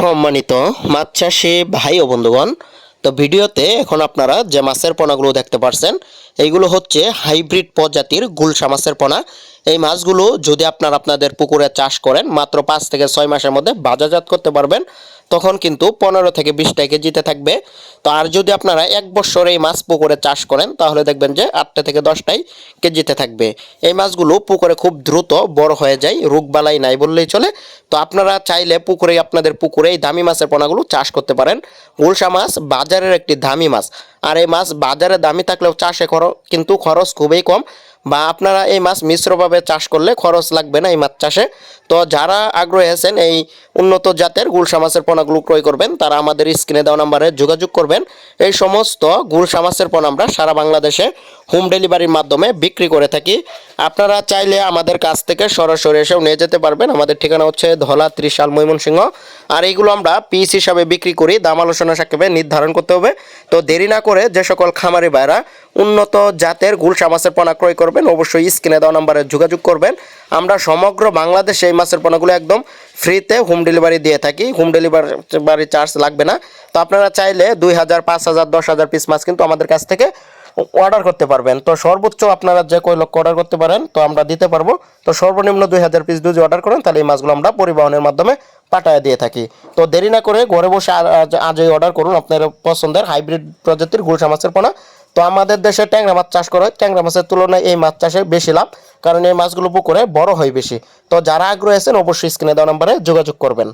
সম্মানিত মাছ চাষি ভাই ও বন্ধুগণ, তো ভিডিওতে এখন আপনারা যে মাছের পোনাগুলো দেখতে পারছেন, এইগুলো হচ্ছে হাইব্রিড প্রজাতির গুলশা মাছের পোনা। এই মাছগুলো যদি আপনার আপনাদের পুকুরে চাষ করেন, মাত্র পাঁচ থেকে ছয় মাসের মধ্যে বাজারজাত করতে পারবেন, তখন কিন্তু পনেরো থেকে বিশটা কেজিতে থাকবে। তো আর যদি আপনারা এক বছর এই মাছ পুকুরে চাষ করেন, তাহলে দেখবেন যে আটটা থেকে দশটাই কেজিতে থাকবে। এই মাছগুলো পুকুরে খুব দ্রুত বড় হয়ে যায় রোগবালাই নাই বললেই চলে। তো আপনারা চাইলে পুকুরে আপনাদের পুকুরে এই দামি মাছের পোনাগুলো চাষ করতে পারেন। গুলশা মাছ বাজারের একটি দামি মাছ। আর এই মাছ বাজারে দামি থাকলেও চাষে খরচ, কিন্তু খরচ খুবই কম। বা আপনারা এই মাছ মিশ্রভাবে চাষ করলে খরচ লাগবে না এই মাছ চাষে। তো যারা আগ্রহী আছেন এই উন্নত জাতের গুলশা মাছের পোনাগুলো ক্রয় করবেন, তারা আমাদের স্ক্রিনে দেওয়া নাম্বারে যোগাযোগ করবেন। এই সমস্ত গুলশা মাছের পোনা আমরা সারা বাংলাদেশে হোম ডেলিভারির মাধ্যমে বিক্রি করে থাকি। আপনারা চাইলে আমাদের কাছ থেকে সরাসরি এসেও নিয়ে যেতে পারবেন। আমাদের ঠিকানা হচ্ছে ধলা ত্রিশাল ময়মনসিংহ। আর এইগুলো আমরা পিস হিসাবে বিক্রি করি, দাম আলোচনা সাক্ষেপে নির্ধারণ করতে হবে। তো দেরি না করে যে সকল খামারি ভাইরা উন্নত জাতের গুলশা মাছের পোনা ক্রয় করবেন অবশ্যই স্ক্রিনে দেওয়া নাম্বারে যোগাযোগ করবেন। আমরা সমগ্র বাংলাদেশে এই মাছের পোনাগুলো একদম ফ্রিতে হোম ডেলিভারি দিয়ে থাকি। হোম ডেলিভারি চার্জ লাগবে না। তো আপনারা চাইলে দুই হাজার, পাঁচ হাজার, দশ হাজার পিস মাছ কিন্তু আমাদের কাছ থেকে অর্ডার করতে পারবেন। তো সর্বোচ্চ আপনারা যে কয় লক্ষ অর্ডার করতে পারেন, তো আমরা দিতে পারব। তো সর্বনিম্ন দুই হাজার পিস যদি অর্ডার করেন, তাহলে এই মাছগুলো আমরা পরিবহনের মাধ্যমে পাঠায় দিয়ে থাকি। তো দেরি না করে ঘরে বসে আজ- আজই অর্ডার করুন। আপনার পছন্দের হাইব্রিড প্রজাতির গুলশা মাছের পোনা। তো আমাদের দেশে ট্যাংরা মাছ চাষ করা হয়। ট্যাংরা মাছের তুলনায় এই মাছ চাষে বেশি লাভ, কারণ এই মাছগুলো পুকুরে বড় হয় বেশি। তো যারা আগ্রহী আছেন, অবশ্যই স্ক্রিনে দেওয়া নাম্বারে যোগাযোগ করবেন।